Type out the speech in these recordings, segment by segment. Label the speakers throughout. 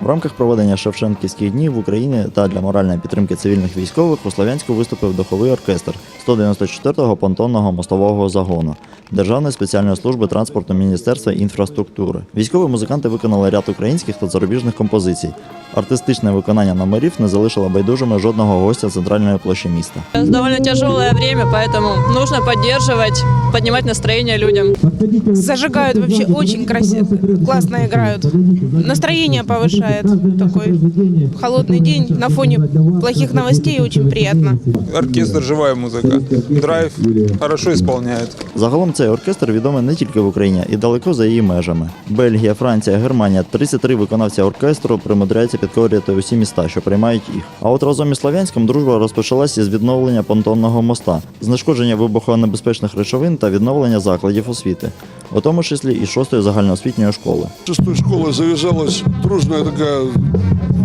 Speaker 1: В рамках проведення Шевченківських днів в Україні та для моральної підтримки цивільних військових у Слов'янську виступив духовий оркестр 194-го понтонного мостового загону Державної спеціальної служби транспорту Міністерства інфраструктури. Військові музиканти виконали ряд українських та зарубіжних композицій. Артистичне виконання номерів не залишило байдужими жодного гостя центральної площі міста.
Speaker 2: Довольно тяжелое время, поэтому нужно поддерживать, поднимать настроение людям.
Speaker 3: Зажигают вообще очень красиво, классно играют. Настроение повышает. Такой холодный день на фоне плохих новостей очень приятно.
Speaker 4: оркестр живая музыка. Драйв хорошо исполняет.
Speaker 1: Загалом цей оркестр відомий не тільки в Україні і далеко за її межами. Бельгія, Франція, Германія 33 виконавця оркестру примудряються підкорювати усі міста, що приймають їх. А от разом із Слов'янськом дружба розпочалася з відновлення понтонного моста, знешкодження вибухонебезпечних речовин та відновлення закладів освіти, у тому числі і шостої загальноосвітньої школи.
Speaker 5: шестой школы завязалась дружная такая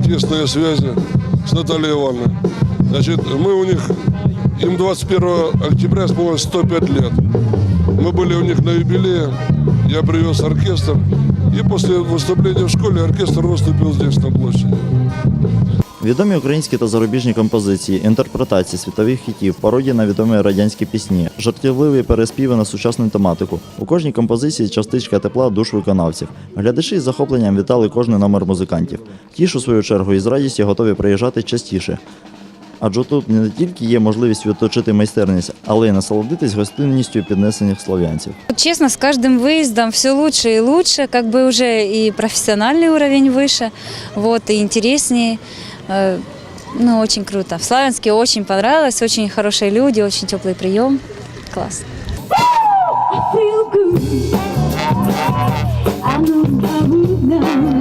Speaker 5: тесная связь с Натальей Ивановной. Значит, мы у них, им 21 октября исполнилось 105 лет. Мы были у них на юбилее, я привез оркестр, и после выступления в школе оркестр выступил здесь, на площади.
Speaker 1: Відомі українські та зарубіжні композиції, інтерпретації світових хітів, пародії на відомі радянські пісні, жартівливі переспіви на сучасну тематику. У кожній композиції частичка тепла душ виконавців. Глядачі з захопленням вітали кожний номер музикантів. Ті ж у свою чергу із радістю готові приїжджати частіше. Адже тут не тільки є можливість відточити майстерність, але й насолодитись гостинністю піднесених слов'янців.
Speaker 6: Вот Честно, с каждым выездом все лучше и лучше, как бы уже и профессиональный уровень выше, вот, и интереснее. Э, Ну, очень круто. В Славянске очень понравилось, очень хорошие люди, очень теплый прием. Класс.
Speaker 7: I know.